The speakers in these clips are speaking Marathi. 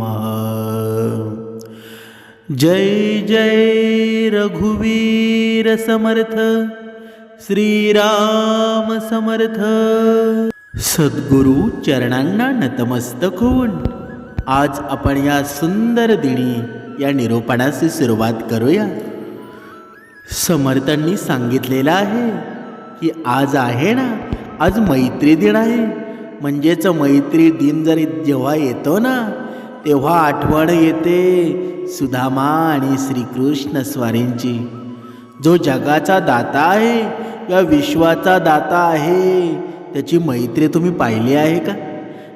नमः जय जय रघुवीर समर्थ श्रीराम समर्थ। सद्गुरु चरणांना नतमस्तक होऊन आज आपण या सुंदर दिनी या निरोपणाची सुरुवात करूया. समर्थांनी सांगितलेलं आहे की आज आहे ना आज मैत्री दिन आहे. म्हणजेच मैत्री दिन जरी जेव्हा येतो ना तेव्हा आठवण येते. सुदामा आणि श्रीकृष्ण स्वारींची. जो जगाचा दाता आहे या विश्वाचा दाता आहे. त्याची मैत्री तुम्ही पाहिली आहे का?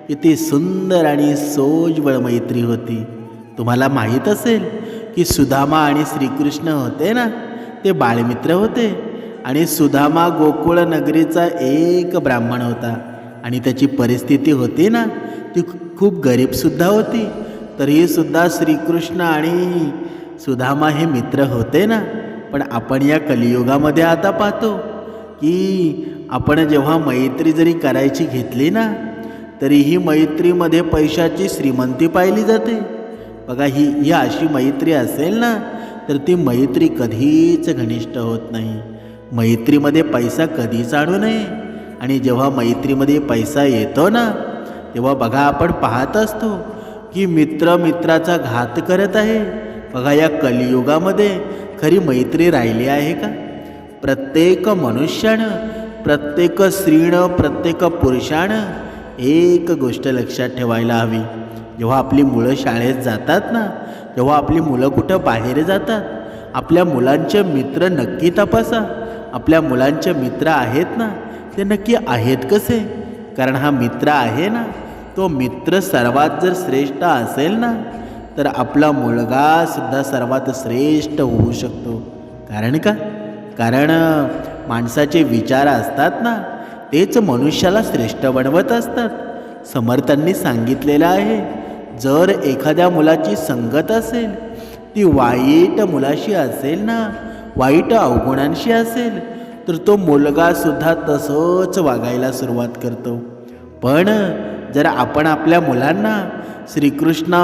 किती सुंदर आणि सोजवळ मैत्री होती. तुम्हाला माहीत असेल की सुदामा आणि श्रीकृष्ण होते ना? ते बाळमित्र होते. आणि सुदामा गोकुळ नगरीचा एक ब्राह्मण होता. आणि त्याची परिस्थिती होती ना ती खूप गरीबसुद्धा होती. तरीही सुद्धा श्रीकृष्ण आणि सुधामा हे मित्र होते ना. पण आपण या कलियुगामध्ये आता पाहतो की आपण जेव्हा मैत्री जरी करायची घेतली ना तरी ही मैत्रीमध्ये पैशाची श्रीमंती पाहिली जाते. बघा ही ही अशी मैत्री असेल ना तर ती मैत्री कधीच घनिष्ठ होत नाही. मैत्रीमध्ये पैसा कधीच आणू नये. आणि जेव्हा मैत्रीमध्ये पैसा येतो ना तेव्हा बघा आपण पाहत असतो की मित्र मित्राचा घात करत आहे. बघा या कलियुगामध्ये खरी मैत्री राहिली आहे का? प्रत्येक मनुष्यानं प्रत्येक स्त्रीनं प्रत्येक पुरुषानं एक गोष्ट लक्षात ठेवायला हवी. जेव्हा आपली मुलं शाळेत जातात ना जेव्हा आपली मुलं कुठं बाहेर जातात? आपल्या मुलांचे मित्र नक्की तपासा. आपल्या मुलांचे मित्र आहेत ना ते नक्की आहेत कसे? कारण हा मित्र आहे ना तो मित्र सर्वात जर श्रेष्ठ असेल ना तर आपला मुलगासुद्धा सर्वात श्रेष्ठ होऊ शकतो. कारण का? कारण माणसाचे विचार असतात ना तेच मनुष्याला श्रेष्ठ बनवत असतात. समर्थांनी सांगितलेलं आहे जर एखाद्या मुलाची संगत असेल ती वाईट मुलाशी असेल ना वाईट अवगुणांशी असेल तर तो मुलगासुद्धा तसंच वागायला सुरुवात करतो. पण जर आपण आपल्या मुलांना श्रीकृष्ण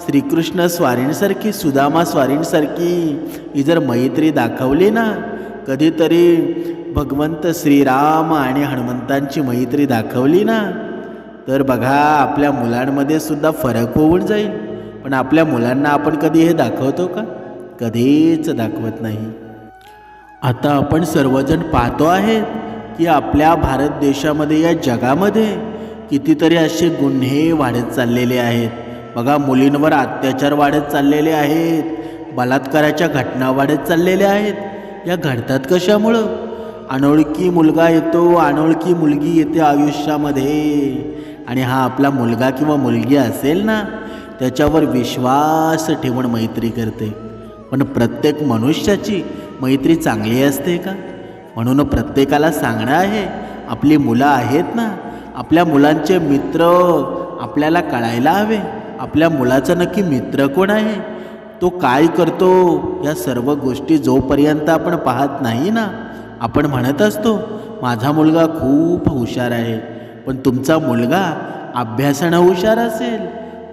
श्रीकृष्ण स्वारींसारखी सुदामा स्वारींसारखी ही जर मैत्री दाखवली ना कधीतरी भगवंत श्रीराम आणि हनुमंतांची मैत्री दाखवली ना तर बघा आपल्या मुलांमध्ये सुद्धा फरक होऊन जाईल. पण आपल्या मुलांना आपण कधी हे दाखवतो का? कधीच दाखवत नाही. आता आपण सर्वजण पाहतो आहेत की आपल्या भारत देशामध्ये या जगामध्ये कितीतरी असे गुन्हे वाढत चाललेले आहेत. बघा मुलींवर अत्याचार वाढत चाललेले आहेत. बलात्काराच्या घटना वाढत चाललेल्या आहेत. या घडतात कशामुळं? अनोळखी मुलगा येतो अनोळखी मुलगी येते आयुष्यामध्ये. आणि हा आपला मुलगा किंवा मुलगी असेल ना त्याच्यावर विश्वास ठेवून मैत्री करते. पण प्रत्येक मनुष्याची मैत्री चांगली असते का? म्हणून प्रत्येकाला सांगणं आहे आपली मुलं आहेत ना आपल्या मुलांचे मित्र आपल्याला कळायला हवे. आपल्या मुलाचा नक्की मित्र कोण आहे? तो काय करतो? या सर्व गोष्टी जोपर्यंत आपण पाहत नाही ना आपण म्हणत असतो माझा मुलगा खूप हुशार आहे पण तुमचा मुलगा अभ्यासानं हुशार असेल.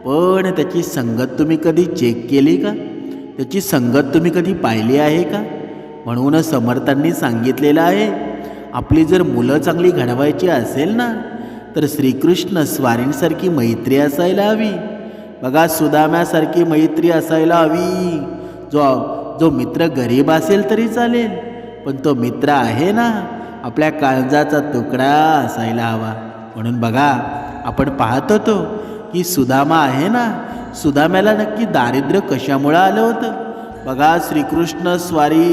पण त्याची संगत तुम्ही कधी चेक केली का? त्याची संगत तुम्ही कधी पाहिली आहे का? म्हणून समर्थांनी सांगितलेलं आहे आपली जर मुलं चांगली घडवायची असेल ना तर श्रीकृष्ण स्वारींसारखी मैत्री असायला हवी. बघा सुदाम्यासारखी मैत्री असायला हवी. जो जो मित्र गरीब असेल तरी चालेल पण तो मित्र आहे ना आपल्या काळजाचा तुकडा असायला हवा. म्हणून बघा आपण पाहत होतो की सुदामा आहे ना सुदाम्याला नक्की दारिद्र्य कशामुळं आलं होतं? बघा श्रीकृष्ण स्वारी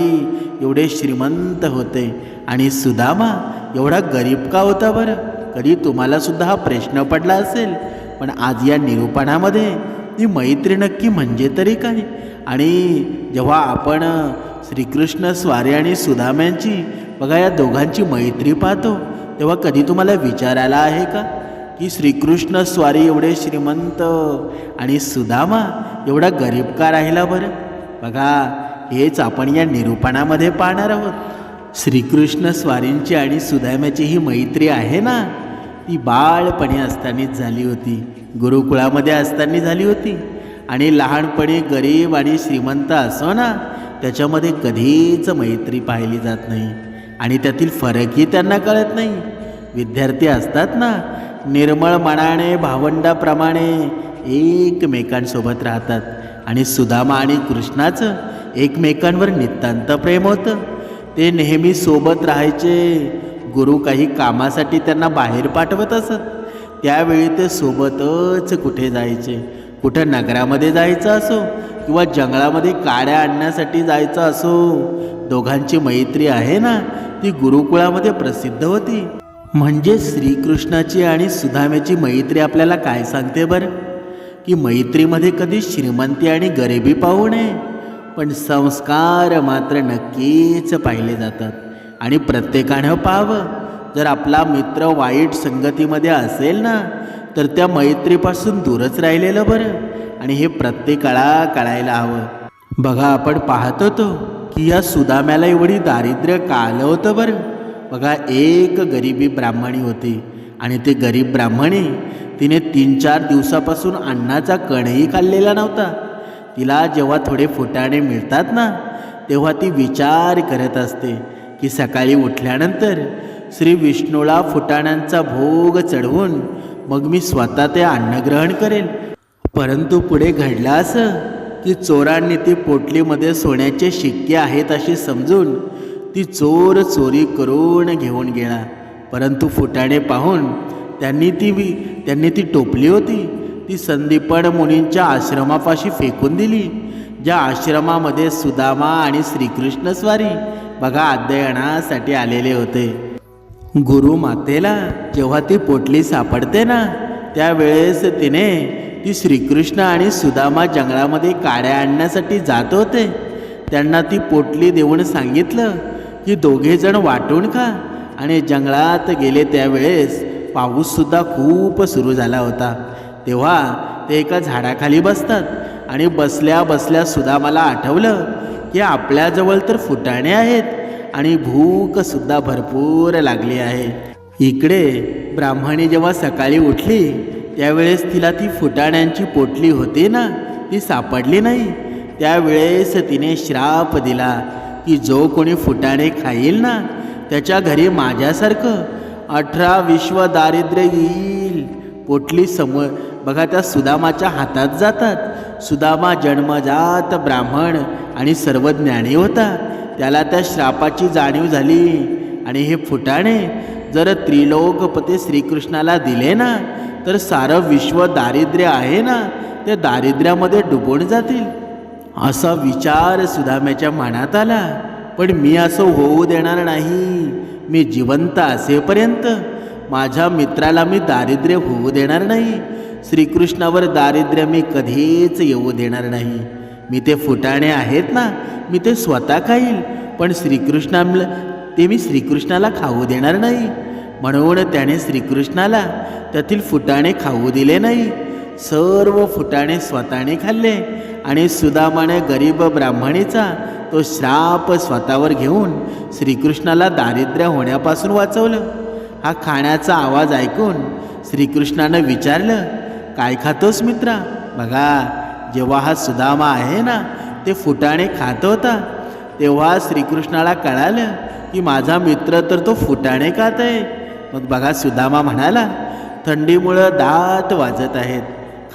एवढे श्रीमंत होते. आणि सुदामा एवढा गरीब का होता बरं? कधी तुम्हालासुद्धा हा प्रश्न पडला असेल. पण आज या निरूपणामध्ये ती मैत्री नक्की म्हणजे तरी काय? आणि जेव्हा आपण श्रीकृष्ण स्वारी आणि सुदाम्यांची बघा या दोघांची मैत्री पाहतो तेव्हा कधी तुम्हाला विचारायला आहे का? की श्रीकृष्ण स्वारी एवढे श्रीमंत आणि सुदामा एवढा गरीब का राहिला बरं? बघा हेच आपण या निरूपणामध्ये पाहणार आहोत. श्रीकृष्ण स्वारींची आणि सुदाम्याची ही मैत्री आहे ना? ती बाळपणी असतानाच झाली होती गुरुकुळामध्ये असताना झाली होती. आणि लहानपणी गरीब आणि श्रीमंत असो ना त्याच्यामध्ये कधीच मैत्री पाहिली जात नाही. आणि त्यातील फरकही त्यांना कळत नाही. विद्यार्थी असतात ना निर्मळ मनाने भावंडाप्रमाणे एकमेकांसोबत राहतात. आणि सुदामा आणि कृष्णाचं एकमेकांवर नितांत प्रेम होतं. ते नेहमी सोबत राहायचे. गुरु काही कामासाठी त्यांना बाहेर पाठवत असत. त्यावेळी ते सोबतच कुठे जायचे? कुठं नगरामध्ये जायचं असो किंवा जंगलामध्ये काड्या आणण्यासाठी जायचं असो? दोघांची मैत्री आहे ना? ती गुरुकुळामध्ये प्रसिद्ध होती. म्हणजे श्रीकृष्णाची आणि सुधामेची मैत्री आपल्याला काय सांगते बरं? की मैत्रीमध्ये कधी श्रीमंती आणि गरिबी पाहू नये. पण संस्कार मात्र नक्कीच पाहिले जातात. आणि प्रत्येकानं पाहावं. जर आपला मित्र वाईट संगतीमध्ये असेल ना तर त्या मैत्रीपासून दूरच राहिलेलं बरं. आणि हे प्रत्येकाला कळायला हवं. बघा आपण पाहत होतो की या सुदाम्याला एवढी दारिद्र्य का आलं होतं बरं? बघा एक गरिबी ब्राह्मणी होती. आणि ते गरीब ब्राह्मणी तिने तीन चार दिवसापासून अन्नाचा कणही खाल्लेला नव्हता. तिला जेव्हा थोडे फुटाणे मिळतात ना तेव्हा ती विचार करत असते की सकाळी उठल्यानंतर श्री विष्णूला फुटाण्यांचा भोग चढवून मग मी स्वतः ते अन्न ग्रहण करेन. परंतु पुढे घडलं असं की चोरांनी ती पोटलीमध्ये सोन्याचे शिक्के आहेत असे समजून ती चोर चोरी करून घेऊन गेला. परंतु फुटाणे पाहून त्यांनी ती वि- त्यांनी ती टोपली होती. ती संदीपड मुनींच्या आश्रमापाशी फेकून दिली. ज्या आश्रमामध्ये सुदामा आणि श्रीकृष्ण स्वारी बघा अध्ययनासाठी आलेले होते. गुरु मातेला जेव्हा ती पोटली सापडते ना त्यावेळेस तिने ती श्रीकृष्ण आणि सुदामा जंगलामध्ये काड्या आणण्यासाठी जात होते. त्यांना ती पोटली देऊन सांगितलं की दोघेजण वाटून खा. आणि जंगलात गेले त्यावेळेस पाऊससुद्धा खूप सुरू झाला होता. तेव्हा ते एका झाडाखाली बसतात आणि बसल्या बसल्यासुद्धा मला आठवलं की आपल्याजवळ तर फुटाणे आहेत आणि भूकसुद्धा भरपूर लागली आहे. इकडे ब्राह्मणी जेव्हा सकाळी उठली त्यावेळेस तिला ती फुटाण्यांची पोटली होती ना ती सापडली नाही. त्यावेळेस तिने श्राप दिला की जो कोणी फुटाणे खाईल ना त्याच्या घरी माझ्यासारखं अठरा विश्व दारिद्र्य येईल. पोटली समोर बघा त्या सुदामाच्या हातात जातात. सुदामा जन्मजात ब्राह्मण आणि सर्व ज्ञानी होता. त्याला त्या श्रापाची जाणीव झाली आणि हे फुटाणे जर त्रिलोकपते श्रीकृष्णाला दिले ना तर सारं विश्व दारिद्र्य आहे ना ते दारिद्र्यामध्ये डुबून जातील. असा विचार सुदाम्याच्या मनात आला. पण मी असं होऊ देणार नाही. मी जिवंत असेपर्यंत माझ्या मित्राला मी दारिद्र्य होऊ देणार नाही. श्रीकृष्णावर दारिद्र्य मी कधीच येऊ देणार नाही. मी ते फुटाणे आहेत ना मी ते स्वतः खाईल पण श्रीकृष्णाला ते मी श्रीकृष्णाला खाऊ देणार नाही. म्हणून त्याने श्रीकृष्णाला त्यातील फुटाणे खाऊ दिले नाही. सर्व फुटाणे स्वतःने खाल्ले. आणि सुदामाने गरीब ब्राह्मणीचा तो श्राप स्वतःवर घेऊन श्रीकृष्णाला दारिद्र्य होण्यापासून वाचवलं. हा खाण्याचा आवाज ऐकून श्रीकृष्णानं विचारलं काय खातोस मित्रा? बघा जेव्हा हा सुदामा आहे ना ते फुटाणे खात होता. तेव्हा श्रीकृष्णाला कळालं की माझा मित्र तर तो फुटाणे खात आहे. मग बघा सुदामा म्हणाला थंडीमुळं दात वाजत आहेत.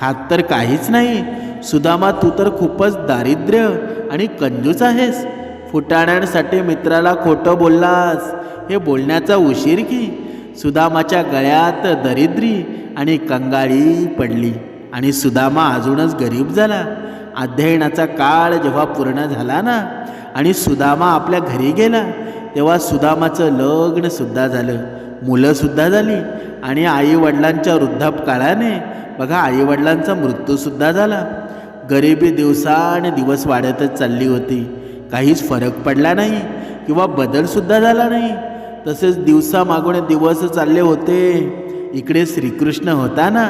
खात तर काहीच नाही सुदामा तू तर खूपच दारिद्र्य आणि कंजूस आहेस. फुटाण्यांसाठी मित्राला खोटं बोललास हे बोलण्याचा उशीर की सुदामाच्या गळ्यात दरिद्री आणि कंगाळी पडली आणि सुदामा अजूनच गरीब झाला. अध्ययनाचा काळ जेव्हा पूर्ण झाला ना आणि सुदामा आपल्या घरी गेला तेव्हा सुदामाचं लग्नसुद्धा झालं. मुलंसुद्धा झाली आणि आईवडिलांच्या वृद्धापकाळाने बघा आईवडिलांचा मृत्यूसुद्धा झाला. गरिबी दिवसाने दिवस वाढतच चालली होती. काहीच फरक पडला नाही किंवा बदलसुद्धा झाला नाही. तसेच दिवसामागून दिवस चालले होते. इकडे श्रीकृष्ण होता ना?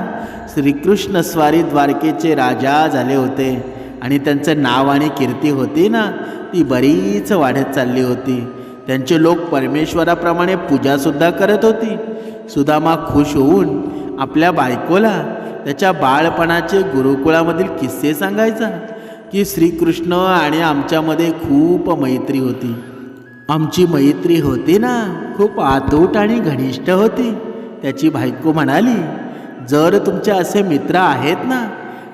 श्रीकृष्ण स्वारी द्वारकेचे राजा झाले होते. आणि त्यांचं नाव आणि कीर्ती होती ना? ती बरीच वाढत चालली होती. त्यांचे लोक परमेश्वराप्रमाणे पूजासुद्धा करत होती. सुदामा खुश होऊन आपल्या बायकोला त्याच्या बाळपणाचे गुरुकुळामधील किस्से सांगायचा की श्रीकृष्ण आणि आमच्यामध्ये खूप मैत्री होती. आमची मैत्री होती ना खूप आतूट आणि घनिष्ठ होती. त्याची बायको म्हणाली जर तुमचे असे मित्र आहेत ना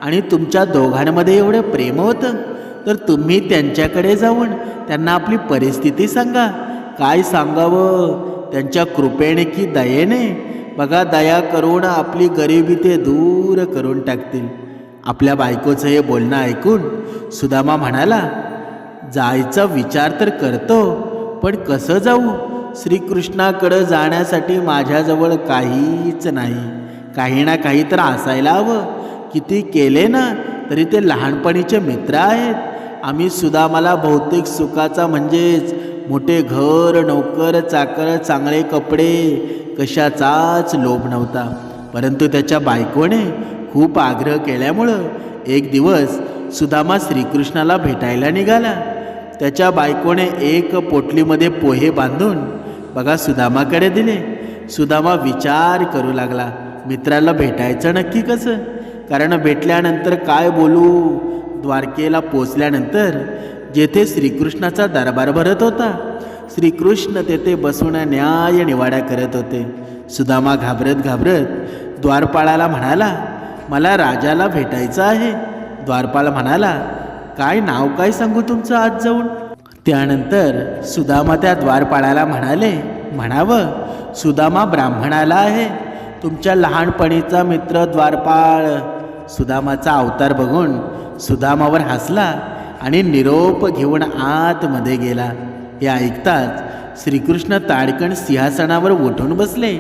आणि तुमच्या दोघांमध्ये एवढं प्रेम होतं तर तुम्ही त्यांच्याकडे जाऊन त्यांना आपली परिस्थिती सांगा. काय सांगावं? त्यांच्या कृपेने की दयेने बघा दया करून आपली गरिबी ते दूर करून टाकतील. आपल्या बायकोचं हे बोलणं ऐकून सुदामा म्हणाला जायचा विचार तर करतो पण कसं जाऊ? श्रीकृष्णाकडं जाण्यासाठी माझ्याजवळ काहीच नाही. काही ना काही तर असायला हवं. किती केले ना तरी ते लहानपणीचे मित्र आहेत. आम्ही सुदामाला भौतिक सुखाचा म्हणजेच मोठे घर नोकर चाकर चांगले कपडे कशाचाच लोभ नव्हता. परंतु त्याच्या बायकोने खूप आग्रह केल्यामुळं एक दिवस सुदामा श्रीकृष्णाला भेटायला निघाला. त्याच्या बायकोने एक पोटलीमध्ये पोहे बांधून बघा सुदामाकडे दिले. सुदामा विचार करू लागला मित्राला भेटायचं नक्की कसं? कारण भेटल्यानंतर काय बोलू? द्वारकेला पोचल्यानंतर जेथे श्रीकृष्णाचा दरबार भरत होता श्रीकृष्ण तेथे बसून न्याय निवाड्या करत होते. सुदामा घाबरत घाबरत द्वारपाळाला म्हणाला मला राजाला भेटायचं आहे. द्वारपाळ म्हणाला काय नाव काय सांगू तुमचं आज जाऊन? त्यानंतर सुदामा त्या द्वारपाळाला म्हणाले म्हणावं सुदामा ब्राह्मणाला आहे. तुमच्या लहानपणीचा मित्र द्वारपाळ. सुदामाचा अवतार बघून सुदामावर हसला आणि निरोप घेऊन आतमध्ये गेला. हे ऐकताच श्रीकृष्ण ताडकण सिंहासनावर उठून बसले.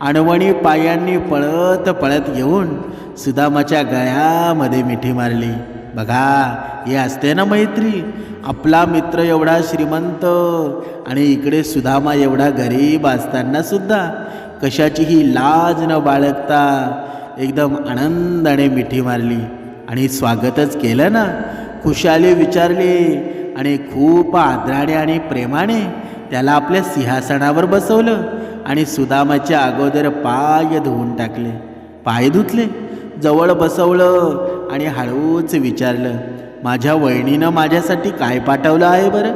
अणवणी पायांनी पळत पळत येऊन सुदामाच्या गळ्यामध्ये मिठी मारली. बघा हे असते ना मैत्री? आपला मित्र एवढा श्रीमंत आणि इकडे सुदामा एवढा गरीब असताना सुद्धा कशाचीही लाज न बाळगता एकदम आनंदाने मिठी मारली आणि स्वागतच केलं ना. खुशाली विचारली आणि खूप आदराने आणि प्रेमाने त्याला आपल्या सिंहासनावर बसवलं आणि सुदामाच्या अगोदर पाय धुवून टाकले. पाय धुतले जवळ बसवलं आणि हळूच विचारलं माझ्या वहिनीनं माझ्यासाठी काय पाठवलं आहे बरं?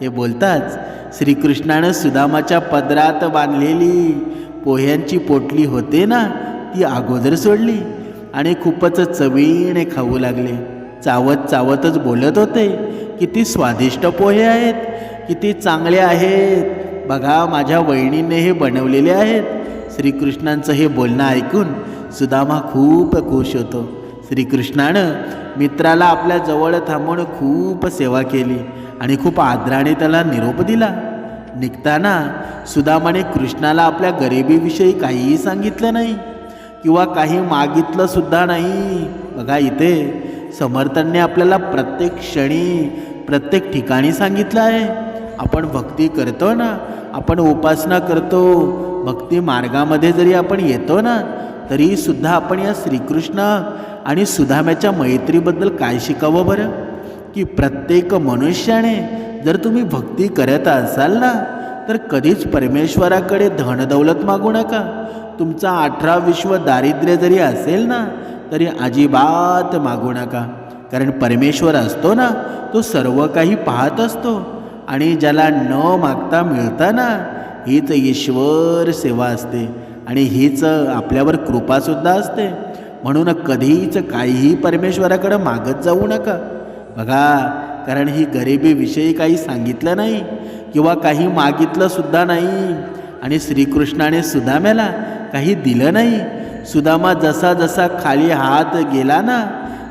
हे बोलताच श्रीकृष्णानं सुदामाच्या पदरात बांधलेली पोह्यांची पोटली होते ना ती अगोदर सोडली आणि खूपच चवीने खाऊ लागले. चावत चावतच बोलत होते. किती स्वादिष्ट पोहे आहेत किती चांगले आहेत. बघा माझ्या वहिनीने हे बनवलेले आहेत. श्रीकृष्णांचं हे बोलणं ऐकून सुदामा खूप खुश होतो. श्रीकृष्णानं मित्राला आपल्या जवळ थांबून खूप सेवा केली आणि खूप आदराने त्याला निरोप दिला. निघताना सुदामाने कृष्णाला आपल्या गरिबीविषयी काहीही सांगितलं नाही किंवा काही मागितलंसुद्धा नाही. बघा इथे समर्थांनी आपल्याला प्रत्येक क्षणी प्रत्येक ठिकाणी सांगितलं आहे. आपण भक्ती करतो ना आपण उपासना करतो भक्ती मार्गामध्ये जरी आपण येतो ना तरीसुद्धा आपण या श्रीकृष्ण आणि सुधाम्याच्या मैत्रीबद्दल काय शिकावं बरं? की प्रत्येक मनुष्याने जर तुम्ही भक्ती करत असाल ना तर कधीच परमेश्वराकडे धनदौलत मागू नका. तुमचा अठरा विश्व दारिद्र्य जरी असेल ना तरी अजिबात मागू नका. कारण परमेश्वर असतो ना तो सर्व काही पाहत असतो. आणि ज्याला न मागता मिळताना हीच ईश्वर सेवा असते. आणि हीच आपल्यावर कृपासुद्धा असते. म्हणून कधीच काहीही परमेश्वराकडं मागत जाऊ नका. बघा कारण ही गरिबीविषयी काही सांगितलं नाही किंवा काही मागितलंसुद्धा नाही आणि श्रीकृष्णाने सुदाम्याला काही दिलं नाही सुदामा जसा जसा खाली हात गेला ना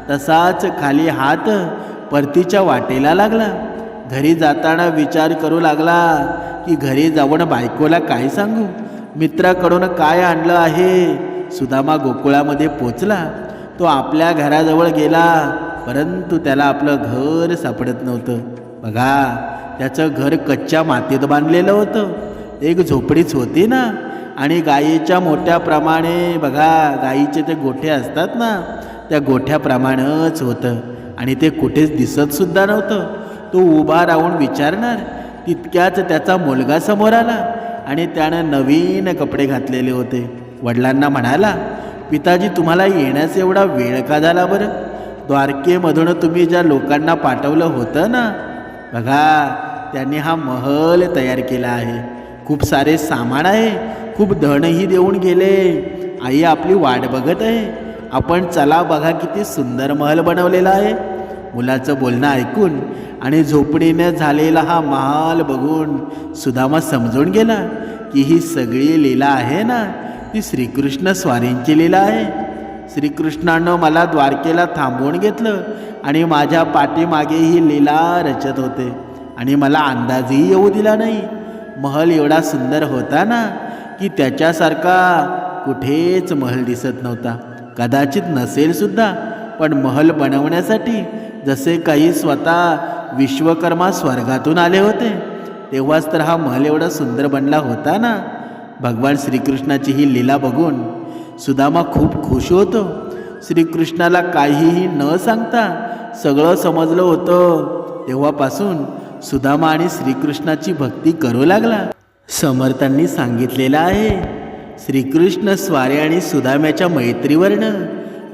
तसाच खाली हात परतीच्या वाटेला लागला. घरी जाताना विचार करू लागला की घरी जाऊन बायकोला काय सांगू? मित्राकडून काय आणलं आहे? सुदामा गोकुळामध्ये पोचला. तो आपल्या घराजवळ गेला परंतु त्याला आपलं घर सापडत नव्हतं. बघा त्याचं घर कच्च्या मातीत बांधलेलं होतं. एक झोपडीच होती ना. आणि गायीच्या मोठ्याप्रमाणे बघा गायीचे ते गोठे असतात ना त्या गोठ्याप्रमाणेच होतं. आणि ते कुठेच दिसतसुद्धा नव्हतं. तो उभा राहून विचारणार तितक्याच त्याचा मुलगा समोर आला आणि त्यानं नवीन कपडे घातलेले होते. वडिलांना म्हणाला पिताजी तुम्हाला येण्यास एवढा वेळ का झाला बरं? द्वारकेमधून तुम्ही ज्या लोकांना पाठवलं होतं ना बघा त्यांनी हा महल तयार केला आहे. खूप सारे सामान आहे खूप धनही देऊन गेले. आई आपली वाट बघत आहे. आपण चला बघा किती सुंदर महल बनवलेला आहे. मुलाचं बोलणं ऐकून आणि झोपडीनं झालेला हा महाल बघून सुदामा समजून गेला की ही सगळी लीला आहे ना? ती श्रीकृष्ण स्वारींची लीला आहे. श्रीकृष्णानं मला द्वारकेला थांबवून घेतलं आणि माझ्या पाठीमागे ही लीला रचत होते. आणि मला अंदाजही येऊ दिला नाही. महल एवढा सुंदर होता ना? की त्याच्यासारखा कुठेच महल दिसत नव्हता. कदाचित नसेल सुद्धा पण महल बनवण्यासाठी जसे काही स्वतः विश्वकर्मा स्वर्गातून आले होते तेव्हाच तर हा महल एवढा सुंदर बनला होता ना? भगवान श्रीकृष्णाची ही लीला बघून सुदामा खूप खुश होतो. श्रीकृष्णाला काहीही न सांगता सगळं समजलं होतं. तेव्हापासून सुदामा आणि श्रीकृष्णाची भक्ती करू लागला. समर्थांनी सांगितलेलं आहे. श्रीकृष्ण स्वारे आणि सुदाम्याच्या मैत्रीवरनं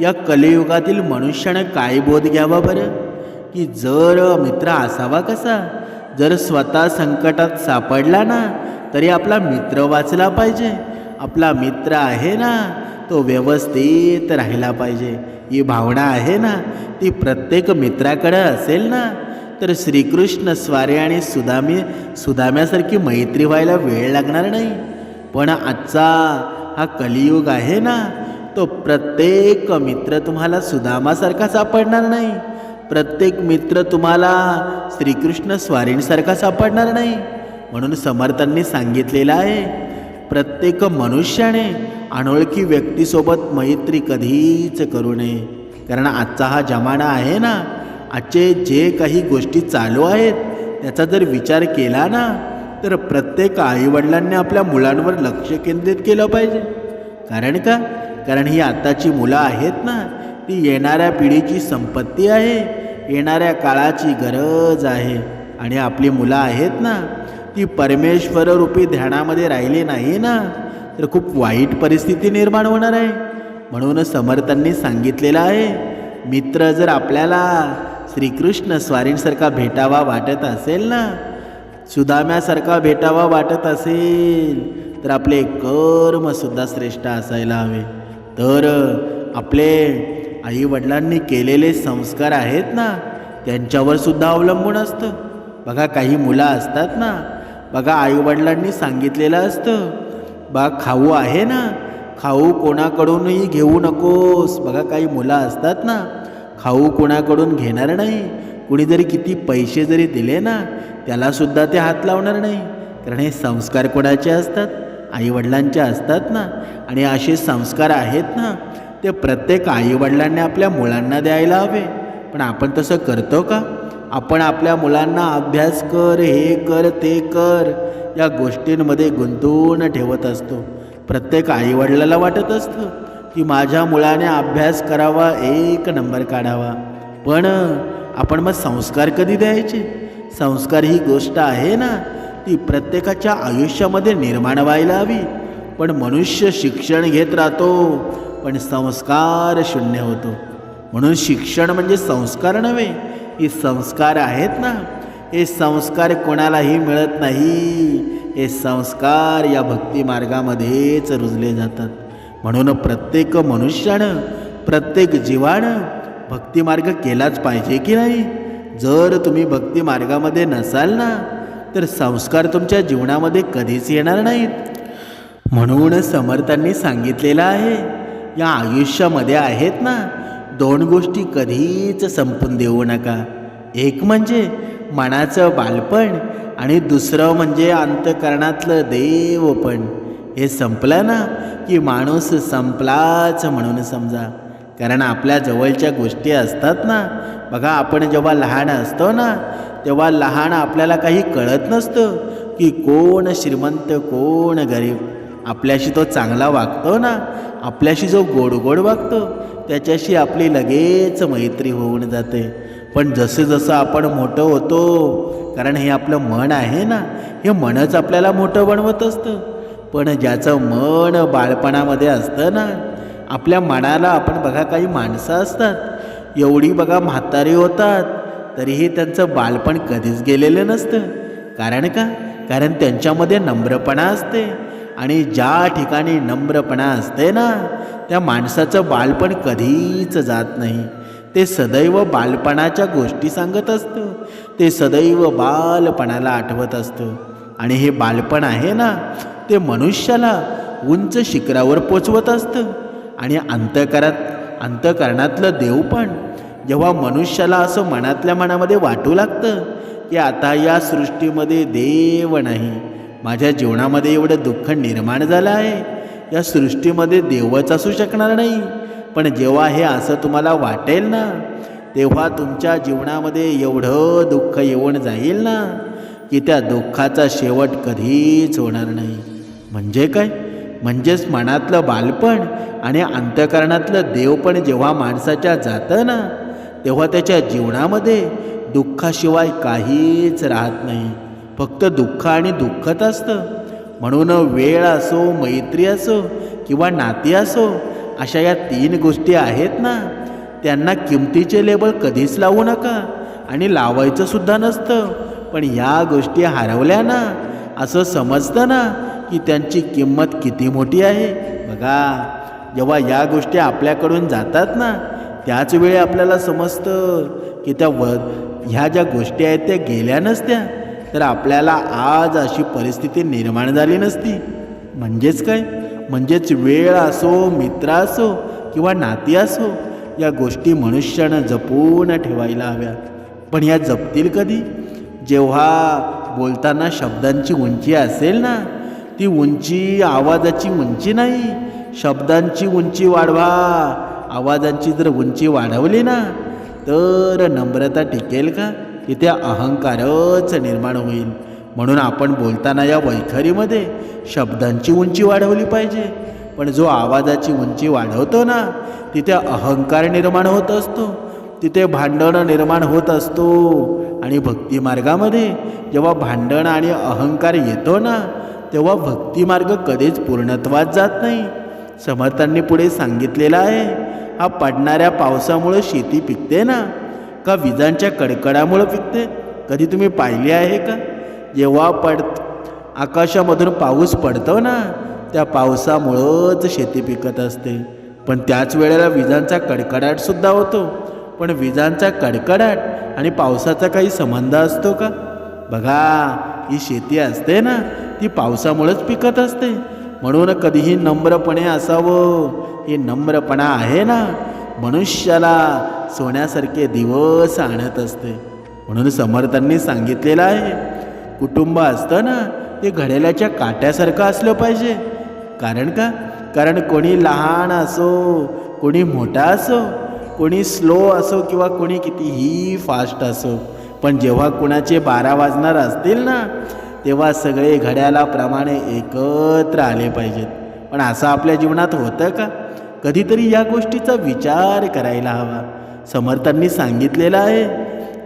या कलियुगातील मनुष्यानं काय बोध घ्यावा बरं? की जर मित्र असावा कसा? जर स्वतः संकटात सापडला ना तरी आपला मित्र वाचला पाहिजे. आपला मित्र आहे ना तो व्यवस्थित राहिला पाहिजे. ही भावना आहे ना ती प्रत्येक मित्राकडं असेल ना तर श्रीकृष्ण स्वारी आणि सुदामी सुदाम्यासारखी मैत्री व्हायला वेळ लागणार नाही. पण आजचा हा कलियुग आहे ना तो प्रत्येक मित्र तुम्हाला सुदामासारखा सापडणार नाही. प्रत्येक मित्र तुम्हाला श्रीकृष्ण स्वारींसारखा सापडणार नाही. म्हणून समर्थांनी सांगितलेलं आहे प्रत्येक मनुष्याने अनोळखी व्यक्तीसोबत मैत्री कधीच करू नये. कारण आजचा हा जमाना आहे ना आजचे जे काही गोष्टी चालू आहेत त्याचा जर विचार केला ना तर प्रत्येक आईवडिलांनी आपल्या मुलांवर लक्ष केंद्रित केलं पाहिजे. कारण का? कारण ही आत्ताची मुलं आहेत ना ती येणाऱ्या पिढीची संपत्ती आहे येणाऱ्या काळाची गरज आहे. आणि आपली मुलं आहेत ना ती परमेश्वररूपी ध्यानामध्ये राहिली नाही ना तर खूप वाईट परिस्थिती निर्माण होणार आहे. म्हणून समर्थांनी सांगितलेलं आहे मित्र जर आपल्याला श्रीकृष्ण स्वारींसारखा भेटावा वाटत असेल ना? सुदाम्यासारखा भेटावा वाटत असेल. तर आपले कर्मसुद्धा श्रेष्ठ असायला हवे. तर आपले आईवडिलांनी केलेले संस्कार आहेत ना? त्यांच्यावर सुद्धा अवलंबून असतं. बघा काही मुलं असतात ना? बघा आईवडिलांनी सांगितलेलं असतं. बा खाऊ आहे ना? खाऊ कोणाकडूनही घेऊ नकोस. बघा काही मुलं असतात ना? खाऊ कोणाकडून घेणार नाही. कुणी जरी किती पैसे जरी दिले ना त्यालासुद्धा ते हात लावणार नाही. कारण हे संस्कार कोणाचे असतात? आईवडिलांचे असतात ना. आणि असे संस्कार आहेत ना ते प्रत्येक आईवडिलांनी आपल्या मुलांना द्यायला हवे. पण आपण तसं करतो का? आपण आपल्या मुलांना अभ्यास कर हे कर ते कर या गोष्टींमध्ये गुंतवून ठेवत असतो. प्रत्येक आईवडिलाला वाटत असतं. की माझ्या मुलाने अभ्यास करावा एक नंबर काढावा. पण आपण मग संस्कार कधी द्यायचे? संस्कार ही गोष्ट आहे ना ती प्रत्येकाच्या आयुष्यामध्ये निर्माण व्हायला हवी. पण मनुष्य शिक्षण घेत राहतो पण संस्कार शून्य होतो. म्हणून शिक्षण म्हणजे संस्कार नव्हे हे संस्कार आहेत ना. हे संस्कार कोणालाही मिळत नाही. हे संस्कार या भक्ती मार्गामध्येच रुजले जातात. म्हणून प्रत्येक मनुष्यानं प्रत्येक जीवानं भक्तिमार्ग केलाच पाहिजे की नाही? जर तुम्ही भक्तिमार्गामध्ये नसाल ना तर संस्कार तुमच्या जीवनामध्ये कधीच येणार नाहीत. म्हणून समर्थांनी सांगितलेलं आहे या आयुष्यामध्ये आहेत ना दोन गोष्टी कधीच संपून देऊ नका. एक म्हणजे मनाचं बालपण आणि दुसरं म्हणजे अंतकरणातलं देवपण. हे संपलं ना की माणूस संपलाच म्हणून समजा. कारण आपल्या जवळच्या गोष्टी असतात ना बघा आपण जेव्हा लहान असतो ना तेव्हा लहान आपल्याला काही कळत नसतं की कोण श्रीमंत कोण गरीब. आपल्याशी तो चांगला वागतो ना आपल्याशी जो गोड गोड वागतो त्याच्याशी आपली लगेच मैत्री होऊन जाते. पण जसं जसं आपण मोठं होतो कारण हे आपलं मन आहे ना हे मनच आपल्याला मोठं बनवत असतं. पण ज्याचं मन बाळपणामध्ये असतं ना आपल्या मनाला आपण बघा काही माणसं असतात. एवढी बघा म्हातारी होतात तरीही त्यांचं बालपण कधीच गेलेलं नसतं. कारण का? कारण त्यांच्यामध्ये नम्रपणा असते. आणि ज्या ठिकाणी नम्रपणा असते ना त्या माणसाचं बालपण कधीच जात नाही. ते सदैव बालपणाच्या गोष्टी सांगत असतं. ते सदैव बालपणाला आठवत असतं. आणि हे बालपण आहे ना ते मनुष्याला उंच शिखरावर पोचवत असतं. आणि अंतकरात अंतकरणातलं देव पण जेव्हा मनुष्याला असं मनातल्या मनामध्ये वाटू लागतं की आता या सृष्टीमध्ये देव नाही. माझ्या जीवनामध्ये एवढं दुःख निर्माण झालं आहे. या सृष्टीमध्ये देवच असू शकणार नाही. पण जेव्हा हे असं तुम्हाला वाटेल ना तेव्हा तुमच्या जीवनामध्ये एवढं दुःख येऊन जाईल ना की त्या दुःखाचा शेवट कधीच होणार नाही. म्हणजे काय? म्हणजेच मनातलं बालपण आणि अंतकरणातलं देवपण जेव्हा माणसाच्या जातं ना तेव्हा त्याच्या जीवनामध्ये दुःखाशिवाय काहीच राहत नाही. फक्त दुःख आणि दुःखच असतं. म्हणून वेळ असो मैत्री असो किंवा नाती असो अशा या तीन गोष्टी आहेत ना त्यांना किमतीचे लेबल कधीच लावू नका आणि लावायचंसुद्धा नसतं. पण या गोष्टी हरवल्या ना असं समजतं ना की त्यांची किंमत किती मोठी आहे? बघा जेव्हा या गोष्टी आपल्याकडून जातात ना त्याच वेळी आपल्याला समजतं की त्या व ह्या ज्या गोष्टी आहेत त्या गेल्या नसत्या. तर आपल्याला आज अशी परिस्थिती निर्माण झाली नसती. म्हणजेच काय? म्हणजेच वेळ असो मित्र असो किंवा नाती असो या गोष्टी मनुष्यानं जपून ठेवायला हव्या पण या जपतील कधी? जेव्हा बोलताना शब्दांची उंची असेल ना ती उंची आवाजाची उंची नाही. शब्दांची उंची वाढवा. आवाजांची जर उंची वाढवली ना तर नम्रता टिकेल का? तिथे अहंकारच निर्माण होईल. म्हणून आपण बोलताना या वैखरीमध्ये शब्दांची उंची वाढवली पाहिजे. पण जो आवाजाची उंची वाढवतो ना तिथे अहंकार निर्माण होत असतो. तिथे भांडणं निर्माण होत असतो. आणि भक्तिमार्गामध्ये जेव्हा भांडण आणि अहंकार येतो ना तेव्हा भक्तिमार्ग कधीच पूर्णत्वात जात नाही. समर्थांनी पुढे सांगितलेलं आहे हा पडणाऱ्या पावसामुळं शेती पिकते ना? का विजांच्या कडकडामुळं पिकते? कधी तुम्ही पाहिली आहे का? जेव्हा पड आकाशामधून पाऊस पडतो ना त्या पावसामुळंच शेती पिकत असते. पण त्याच वेळेला विजांचा कडकडाटसुद्धा होतो. पण विजांचा कडकडाट आणि पावसाचा काही संबंध असतो का? बघा ही शेती असते ना ती पावसामुळेच पिकत असते. म्हणून कधीही नम्रपणे असावं. हे नम्रपणा आहे ना? मनुष्याला सोन्यासारखे दिवस आणत असते. म्हणून समर्थांनी सांगितलेलं आहे. कुटुंब असतं ना ते घड्याळाच्या काट्यासारखं असलं पाहिजे. कारण का? कारण कोणी लहान असो कोणी मोठा असो कोणी स्लो असो किंवा कोणी कितीही फास्ट असो पण जेव्हा कुणाचे बारा वाजणार असतील ना तेव्हा सगळे घड्याळाप्रमाणे एकत्र आले पाहिजेत. पण असं आपल्या जीवनात होतं का? कधीतरी या गोष्टीचा विचार करायला हवा. समर्थांनी सांगितलेलं आहे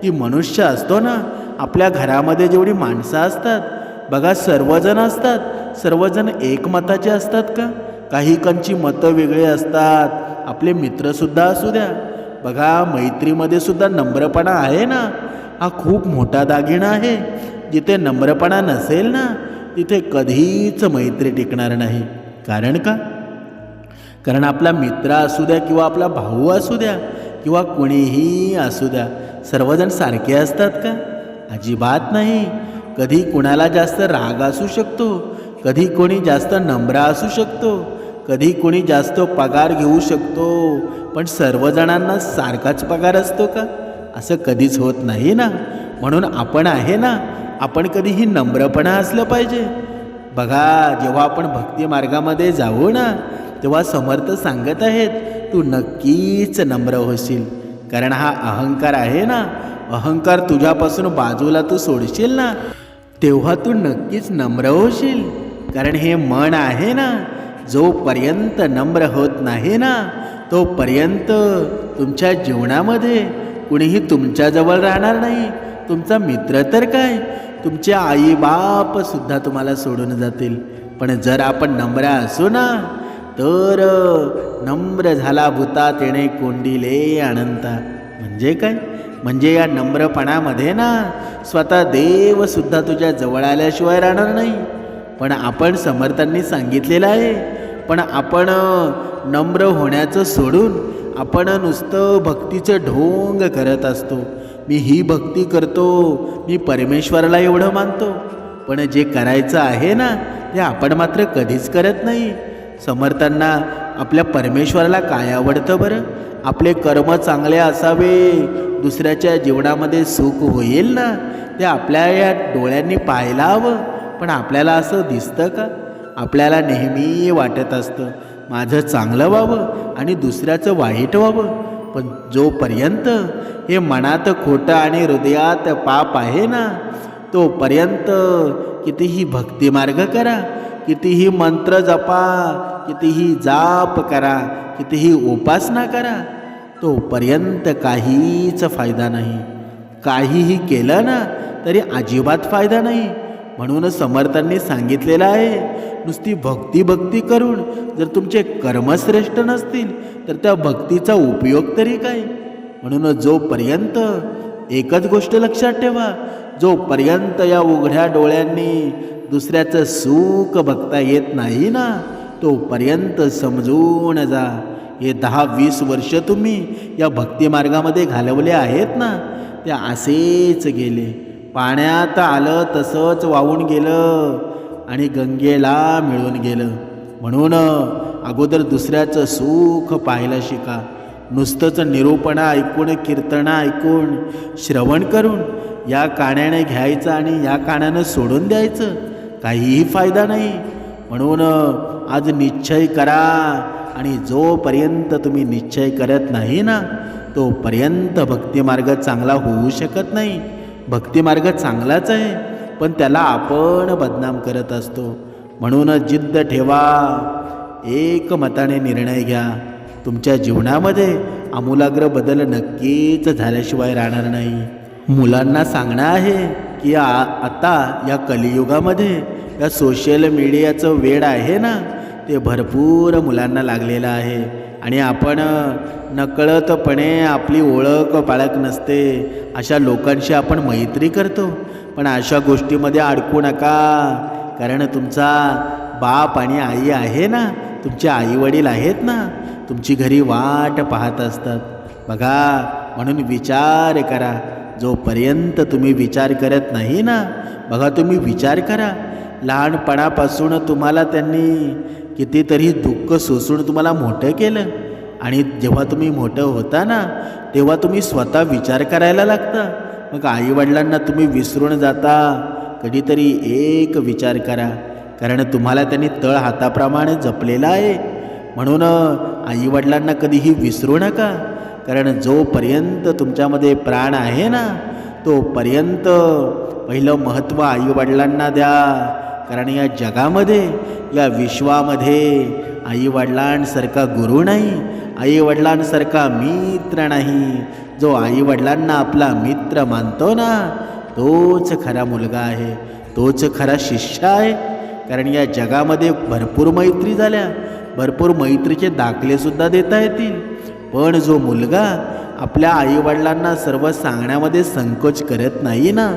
की मनुष्य असतो ना आपल्या घरामध्ये जेवढी माणसं असतात बघा सर्वजण असतात सर्वजण एकमताचे असतात का? काही कंची मतं वेगळे असतात आपले मित्रसुद्धा असू द्या. बघा मैत्रीमध्ये सुद्धा नम्रपणा आहे ना? हा खूप मोठा दागिना आहे. जिथे नम्रपणा नसेल ना तिथे कधीच मैत्री टिकणार नाही. कारण का? कारण आपला मित्र असू द्या किंवा आपला भाऊ असू द्या किंवा कोणीही असू द्या सर्वजण सारखे असतात का? अजिबात नाही. कधी कुणाला जास्त राग असू शकतो कधी कोणी जास्त नम्र असू शकतो कधी कोणी जास्त पगार घेऊ शकतो पण सर्वजणांना सारखाच पगार असतो का? असं कधीच होत नाही ना. म्हणून आपण आहे ना आपण कधीही नम्रपणा असलं पाहिजे. बघा जेव्हा आपण भक्ती मार्गामध्ये जाऊ ना तेव्हा समर्थ सांगत आहेत तू नक्कीच नम्र होशील. कारण हा अहंकार आहे ना. अहंकार तुझ्यापासून बाजूला तू सोडशील ना तेव्हा तू नक्कीच नम्र होशील. कारण हे मन आहे ना जोपर्यंत नम्र होत नाही ना तोपर्यंत तुमच्या जीवनामध्ये कुणीही तुमच्याजवळ राहणार नाही. तुमचा मित्र तर काय? तुमचे आई बाप सुद्धा तुम्हाला सोडून जातील. पण जर आपण नम्र असू ना तर नम्र झाला भूता तेणे कोंडिले आनंदा म्हणजे काय? म्हणजे या नम्रपणामध्ये ना स्वतः देव सुद्धा तुझ्या जवळ आल्याशिवाय राहणार नाही. पण आपण समर्थांनी सांगितलेलं आहे. पण आपण नम्र होण्याचं सोडून आपण नुसतं भक्तीचं ढोंग करत असतो. मी ही भक्ती करतो मी परमेश्वराला एवढं मानतो. पण जे करायचं आहे ना ते आपण मात्र कधीच करत नाही. समर्थांना आपल्या परमेश्वराला काय आवडतं बरं? आपले कर्म चांगले असावे दुसऱ्याच्या जीवनामध्ये सुख होईल ना ते आपल्या या डोळ्यांनी पाहायला हवं पण आपल्याला असं दिसतं का? आपल्याला नेहमी वाटत असतं माझं चांगलं व्हावं आणि दुसऱ्याचं वाईट व्हावं. पण जोपर्यंत हे मनात खोटं आणि हृदयात पाप आहे ना तोपर्यंत कितीही भक्तिमार्ग करा कितीही मंत्र जपा कितीही जाप करा कितीही उपासना करा तोपर्यंत काहीच फायदा नाही. काहीही केलं ना तरी अजिबात फायदा नाही. म्हणून समर्थांनी सांगितलेलं आहे. नुसती भक्ती भक्ती करून जर तुमचे कर्मश्रेष्ठ नसतील तर त्या भक्तीचा उपयोग तरी काय? म्हणून जोपर्यंत एकच गोष्ट लक्षात ठेवा जोपर्यंत या उघड्या डोळ्यांनी दुसऱ्याचं सुख बघता येत नाही ना तोपर्यंत समजून जा. हे दहा वीस वर्ष तुम्ही या भक्तिमार्गामध्ये घालवले आहेत ना ते असेच गेले. पाण्यात आलं तसंच वाहून गेलं आणि गंगेला मिळून गेलं. म्हणून अगोदर दुसऱ्याचं सुख पाहायला शिका. नुसतंच निरूपणा ऐकून कीर्तना ऐकून श्रवण करून या काण्याने घ्यायचं आणि या काण्यानं सोडून द्यायचं. काहीही फायदा नाही. म्हणून आज निश्चय करा आणि जोपर्यंत तुम्ही निश्चय करत नाही ना तोपर्यंत भक्तिमार्ग चांगला होऊ शकत नाही. भक्तिमार्ग चांगलाच आहे पण त्याला आपण बदनाम करत असतो. म्हणून जिद्द ठेवा. एकमताने निर्णय घ्या. तुमच्या जीवनामध्ये आमूलाग्र बदल नक्कीच झाल्याशिवाय राहणार नाही. मुलांना सांगणं आहे की आ आता या कलियुगामध्ये या सोशल मीडियाचं वेळ आहे ना ते भरपूर मुलांना लागलेलं आहे. आणि आपण नकळतपणे आपली ओळख पाळख नसते अशा लोकांशी आपण मैत्री करतो. पण अशा गोष्टीमध्ये अडकू नका कारण तुमचा बाप आणि आई आहे ना तुमचे आईवडील आहेत ना तुमची घरी वाट पाहत असतात. बघा म्हणून विचार करा. जोपर्यंत तुम्ही विचार करत नाही ना बघा तुम्ही विचार करा. लहानपणापासून तुम्हाला त्यांनी कितीतरी दुःख सोसून तुम्हाला मोठं केलं. आणि जेव्हा तुम्ही मोठं होता ना तेव्हा तुम्ही स्वतः विचार करायला लागता. मग आईवडिलांना तुम्ही विसरून जाता. कधीतरी एक विचार करा. कारण तुम्हाला त्यांनी तळ हाताप्रमाणे जपलेला आहे. म्हणून आईवडिलांना कधीही विसरू नका. कारण जोपर्यंत तुमच्यामध्ये प्राण आहे ना तोपर्यंत पहिलं महत्त्व आईवडिलांना द्या. कारण या जगामध्ये या विश्वामध्ये आईवडिलांसारखा गुरु नाही आईवडिलांसारखा मित्र नाही. जो आईवडिलांना आपला मित्र मानतो ना तोच खरा मुलगा आहे तोच खरा शिष्य आहे. कारण या जगामध्ये भरपूर मैत्री झाल्या भरपूर मैत्रीचे दाखलेसुद्धा देता येतील. पण जो मुलगा आपल्या आईवडिलांना सर्व सांगण्यामध्ये संकोच करत नाही ना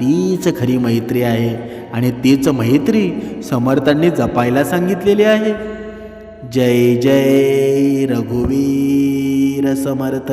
तीच खरी मैत्री आहे. आणि तीच मैत्री समर्थांनी जपायला सांगितलेली आहे. जय जय रघुवीर समर्थ.